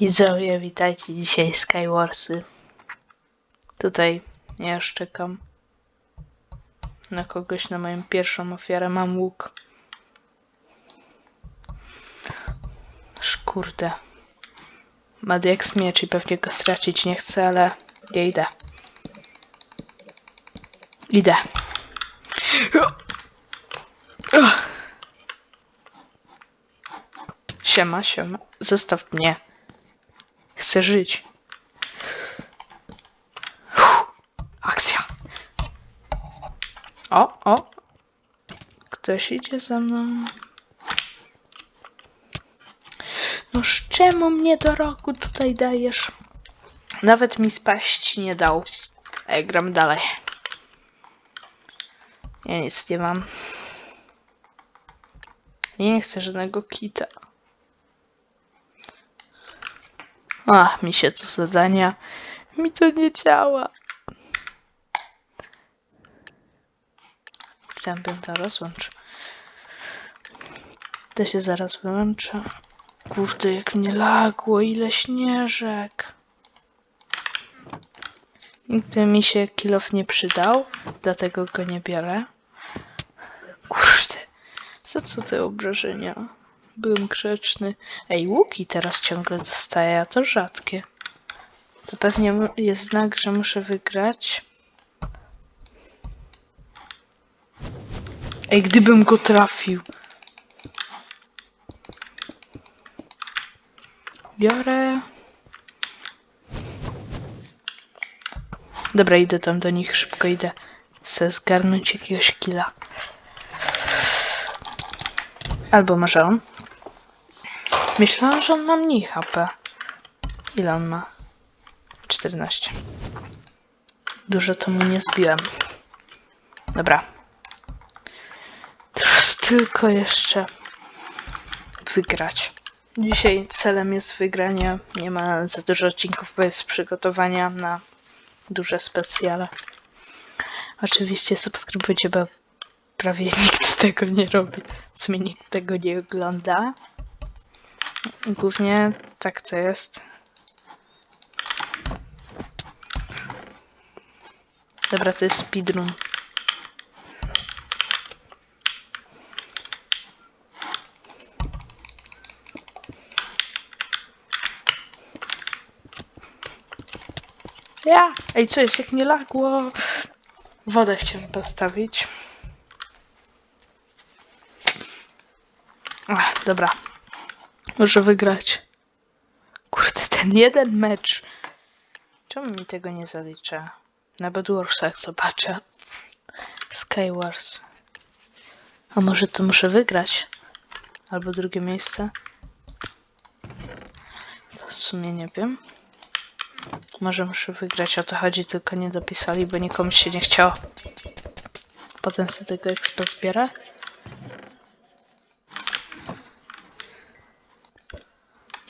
Widzowie, witajcie dzisiaj Skywarsy. Tutaj ja już czekam na kogoś, na moją pierwszą ofiarę. Mam łuk. Aż kurde. Ma jak miecz i pewnie go stracić nie chcę, ale ja idę. Idę. Siema, siema. Zostaw mnie. Chcę żyć. Uff, akcja. O, o. Ktoś idzie za mną. No z czemu mnie do roku tutaj dajesz? Nawet mi spaść nie dał. Ej, gram dalej. Ja nic nie mam. Ja nie chcę żadnego kita. Ach, mi się to zadania. Mi to nie działa. Tam to rozłączył. To się zaraz wyłączę. Kurde, jak mnie lagło, ile śnieżek. Nigdy mi się kilof nie przydał, dlatego go nie biorę. Kurde, za co te obrażenia? Byłem grzeczny. Ej, łuki teraz ciągle dostaję, a to rzadkie. To pewnie jest znak, że muszę wygrać. Ej, gdybym go trafił. Biorę. Dobra, idę tam do nich, szybko idę. Chcę zgarnąć jakiegoś killa. Albo może on? Myślałam, że on ma mniej HP. Ile on ma? 14. Dużo to mu nie zbiłem. Dobra. Teraz tylko jeszcze wygrać. Dzisiaj celem jest wygranie. Nie ma za dużo odcinków bez przygotowania na duże specjale. Oczywiście subskrybujcie, bo prawie nikt tego nie robi. W sumie nikt tego nie ogląda. Głównie tak to jest. Dobra, to jest speedrun. Ja! Ej, co jest, jak nie lagło? Wodę chciałem postawić. Ach, dobra. Może wygrać. Kurde, ten jeden mecz. Czemu mi tego nie zalicza? Na Bedwarsach zobaczę. Skywars. A może to muszę wygrać? Albo drugie miejsce? To w sumie nie wiem. Może muszę wygrać, o to chodzi, tylko nie dopisali, bo nikomu się nie chciało. Potem sobie tego expa zbiorę.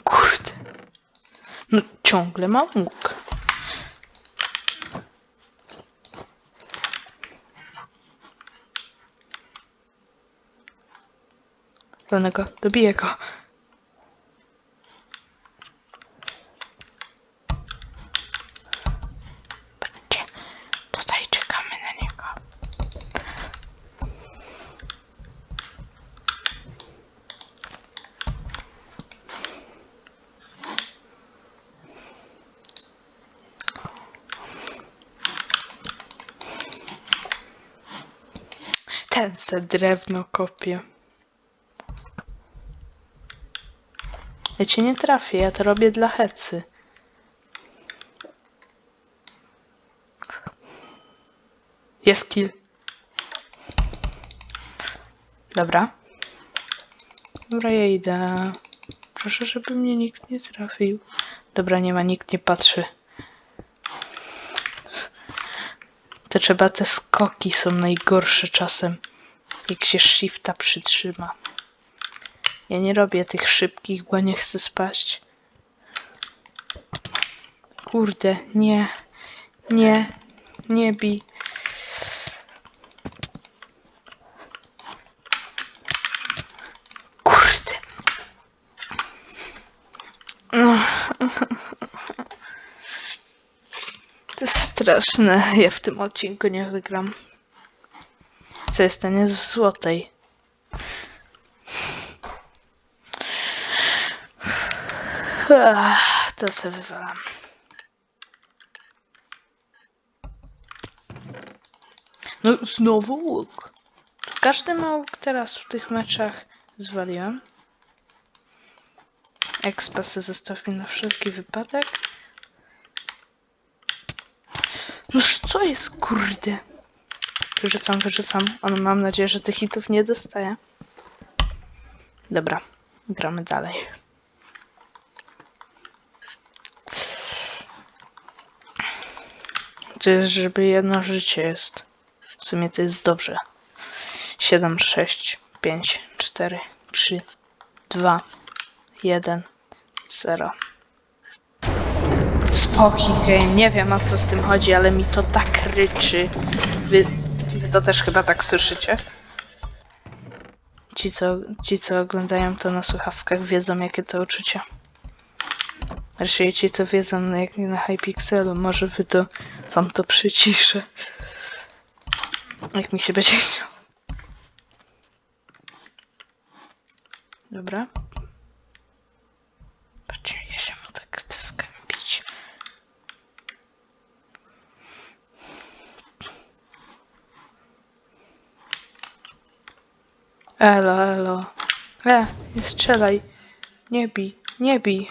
Kurde. No ciągle mam łuk. Dolnego, dobiję go. Se drewno kopie. Ja cię nie trafię, ja to robię dla hecy. Jest kill. Dobra. Dobra, ja idę. Proszę, żeby mnie nikt nie trafił. Dobra, nie ma, nikt nie patrzy. To trzeba te skoki są najgorsze czasem. Jak się shifta przytrzyma. Ja nie robię tych szybkich, bo nie chcę spaść. Kurde, nie. Nie. Nie bij. Kurde. No, To jest straszne. Ja w tym odcinku nie wygram. Co jest w złotej. To se wywalam. No znowu łuk. Każdy ma łuk teraz w tych meczach. Zwaliłem. Ekspasy zostaw mi na wszelki wypadek. Noż co jest kurde? Wyrzucam, wyrzucam. On mam nadzieję, że tych hitów nie dostaje. Dobra, gramy dalej. To jest, żeby jedno życie jest. W sumie to jest dobrze. 7, 6, 5, 4, 3, 2, 1, 0. Spokój game, nie wiem o co z tym chodzi, ale mi to tak ryczy. Wy to też chyba tak słyszycie? Ci co, ci, co oglądają to na słuchawkach, wiedzą jakie to uczucie. Raczej ci, co wiedzą na, na Hypixelu, może wy to, wam to przyciszę. Jak mi się będzie chciał. Dobra. Patrzcie, ja się mu tak chcę skępić. Elo, elo. E, nie strzelaj. Nie bij, nie bij.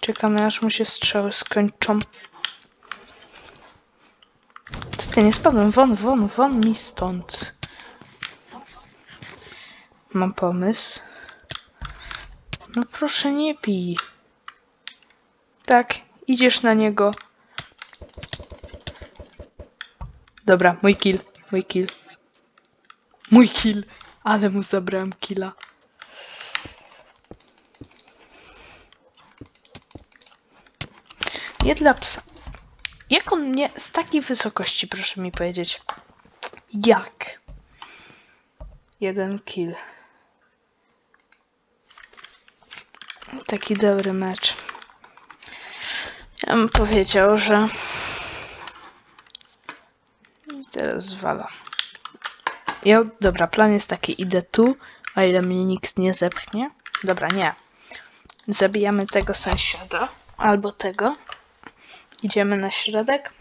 Czekamy aż mu się strzały skończą. To ty nie spadłem. Won, won, won mi stąd. Mam pomysł. No proszę nie bij. Tak, idziesz na niego. Dobra, mój kill, mój kill. Mój kill, ale mu zabrałem killa. Nie dla psa. Jak on mnie z takiej wysokości, proszę mi powiedzieć? Jak? Jeden kill. Taki dobry mecz. Ja bym powiedział, że. I teraz zwala. Ja, dobra, plan jest taki, idę tu, o ile mnie nikt nie zepchnie. Dobra, nie. Zabijamy tego sąsiada, albo tego. Idziemy na środek.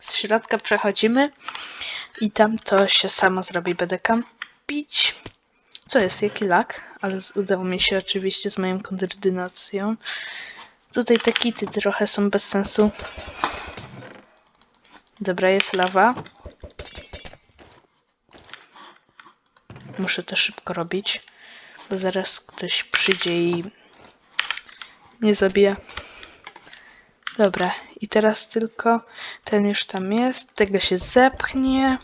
Z środka przechodzimy i tam to się samo zrobi. Będę kampić. Co jest? Jaki lak? Ale udało mi się oczywiście z moją koordynacją. Tutaj te kity trochę są bez sensu. Dobra, jest lawa. Muszę to szybko robić, bo zaraz ktoś przyjdzie i mnie zabije. Dobra, i teraz tylko ten już tam jest, tego się zepchnie.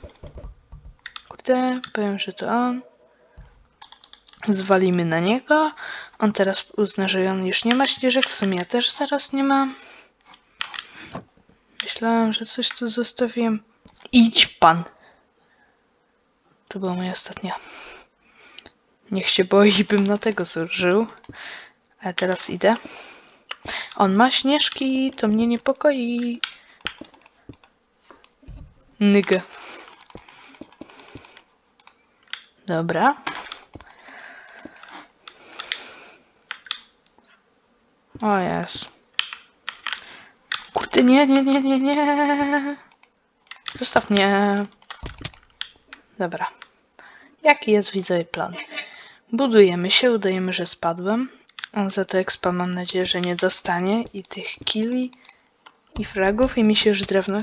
Kurde, powiem, że to on. Zwalimy na niego. On teraz uzna, że on już nie ma śnieżek. W sumie ja też zaraz nie mam. Myślałem, że coś tu zostawiłem. Idź pan. To była moja ostatnia. Niech się boi, bym na tego zużył. A teraz idę. On ma śnieżki, to mnie niepokoi. Nygę. Dobra. O jest. Kurde, nie, nie, nie, nie, nie. Zostaw mnie. Dobra. Jaki jest widzowie plan? Budujemy się, udajemy, że spadłem. On za to expa mam nadzieję, że nie dostanie i tych killi i fragów i mi się już drewno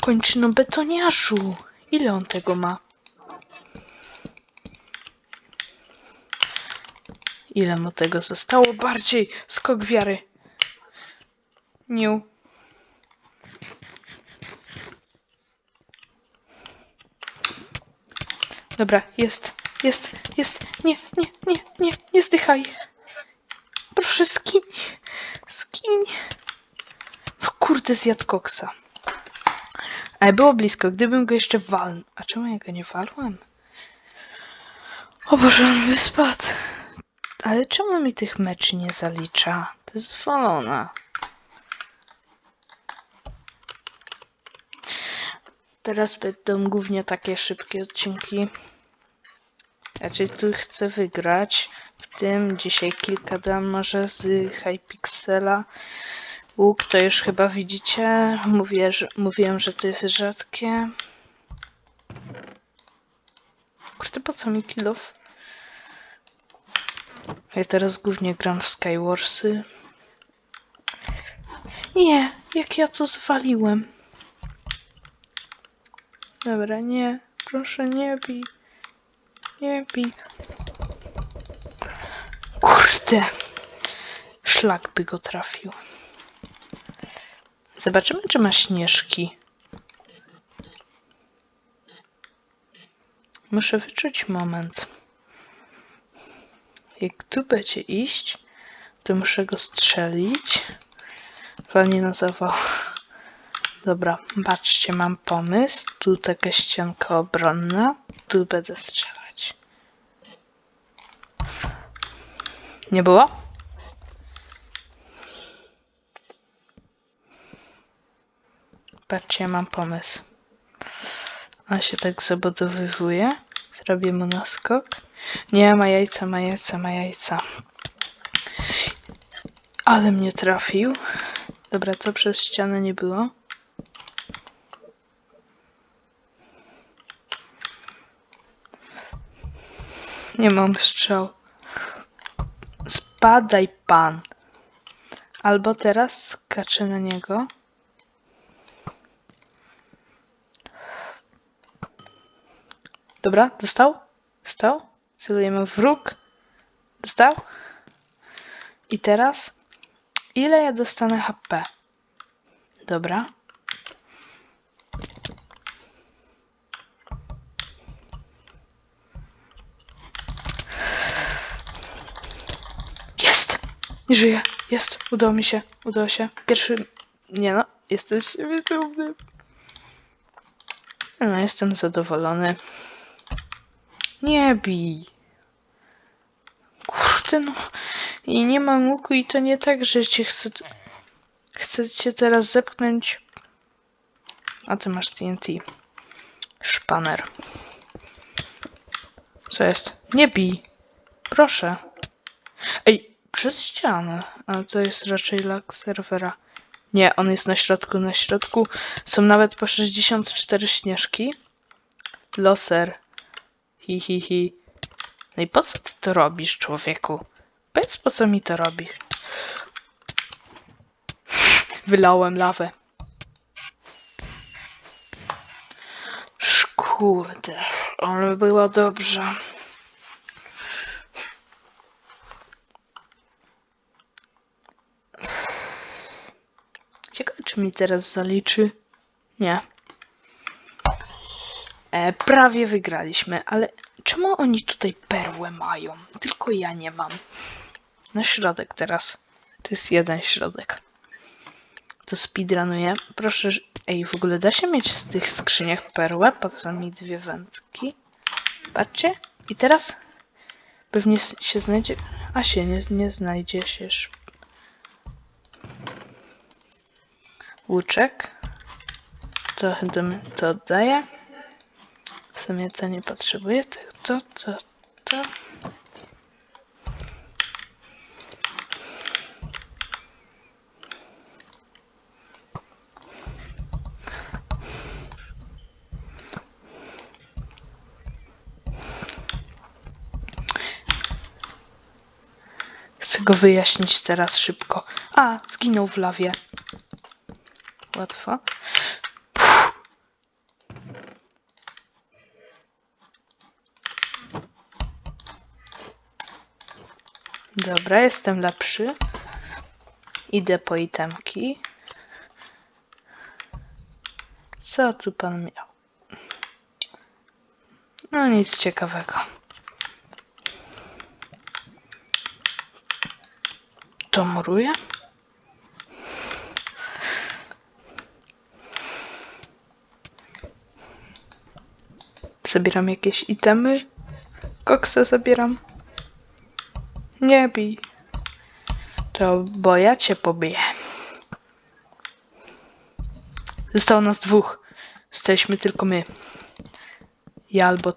kończy. No betoniarzu! Ile on tego ma? Ile mu tego zostało? Bardziej! Skok wiary! Niu. Dobra, jest, jest, jest. Nie, nie, nie, nie, nie zdychaj. Proszę, skiń. Skiń. No kurde, zjadł koksa. Ale było blisko, gdybym go jeszcze walnął. A czemu ja go nie walłem? O Boże, on by spadł. Ale czemu mi tych meczy nie zalicza? To jest zwolone. Teraz będą głównie takie szybkie odcinki. Raczej tu chcę wygrać. W tym dzisiaj kilka dam może z Hypixela. Łuk to już chyba widzicie. Mówię, że, mówiłem, że to jest rzadkie. Kurde, po co mi kilof? Ja teraz głównie gram w Skywarsy. Nie, jak ja to zwaliłem. Dobra, nie. Proszę, nie bij. Nie bij. Kurde. Szlak by go trafił. Zobaczymy, czy ma śnieżki. Muszę wyczuć moment. Jak tu będzie iść, to muszę go strzelić. Walnie na zawał. Dobra, patrzcie, mam pomysł. Tu taka ścianka obronna. Tu będę strzelać. Nie było? Patrzcie, mam pomysł. On się tak zabudowywuje. Zrobię mu naskok. Nie, ma jajca, ma jajca, ma jajca. Ale mnie trafił. Dobra, to przez ścianę nie było. Nie mam strzał. Spadaj pan. Albo teraz skaczę na niego. Dobra, dostał? Dostał? Celujemy w róg. Dostał? I teraz? Ile ja dostanę HP? Dobra. Jest! Nie żyję. Jest. Udało mi się. Udało się. Pierwszy... Nie no. Jesteś siebie dumny. No, jestem zadowolony. Nie bij. Kurde no. I nie mam łuku i to nie tak, że cię chcę... Chcę cię teraz zepchnąć. A ty masz TNT. Szpaner. Co jest? Nie bij. Proszę. Ej, przez ścianę. Ale to jest raczej lag serwera. Nie, on jest na środku. Na środku są nawet po 64 śnieżki. Loser. Hi, hi, hi. No i po co ty to robisz, człowieku? Powiedz, po co mi to robisz? Wylałem lawę. Szkurde, ale było dobrze. Czy mi teraz zaliczy. Nie. E, prawie wygraliśmy, ale czemu oni tutaj perłę mają? Tylko ja nie mam. Na środek teraz. To jest jeden środek. To speedrunuję. Proszę. Ej, w ogóle da się mieć z tych skrzyniach perłę? Po co mi dwie wędki? Patrzcie. I teraz pewnie się znajdzie. A się nie, nie znajdzie się. Łuczek. To, to, to oddaję. W sumie to nie potrzebuję. To, to, to, to. Chcę go wyjaśnić teraz szybko. A, zginął w lawie. Łatwo. Dobra, jestem lepszy. Idę po itemki. Co tu pan miał? No nic ciekawego. To muruje? Zabieram jakieś itemy. Koksa zabieram. nie bij. To bo ja cię pobiję. Zostało nas dwóch. Jesteśmy tylko my. Ja albo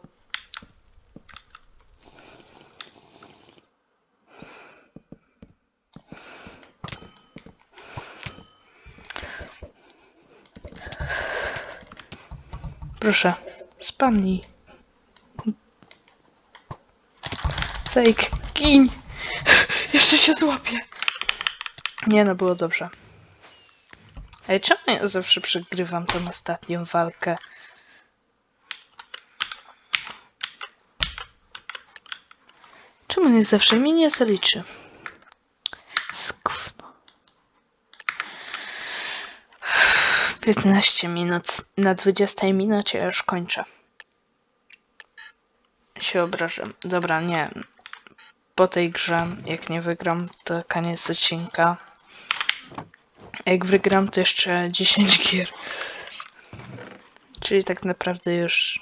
Proszę, spadnij. Zajk, gin! Jeszcze się złapię. Nie no, było dobrze. Ej, czemu ja zawsze przegrywam tą ostatnią walkę? Czemu nie zawsze mi nie zaliczy? 15 minut. Na 20 minucie już kończę. Się obrażę. Dobra, nie. Po tej grze, jak nie wygram, to koniec odcinka. Jak wygram, to jeszcze 10 gier. Czyli tak naprawdę już.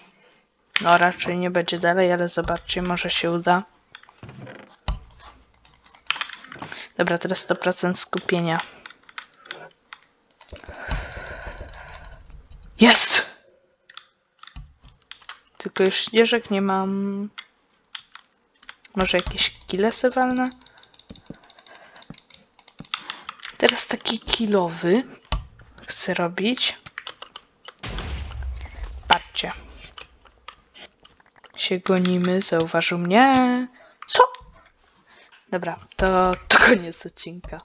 No, raczej nie będzie dalej, ale zobaczcie, może się uda. Dobra, teraz 100% skupienia. Jest! Tylko już śnieżek nie mam. Może jakieś kilesy walne? Teraz taki kilowy chcę robić. Patrzcie. Się gonimy, zauważył mnie. Co? Dobra, to, to koniec odcinka.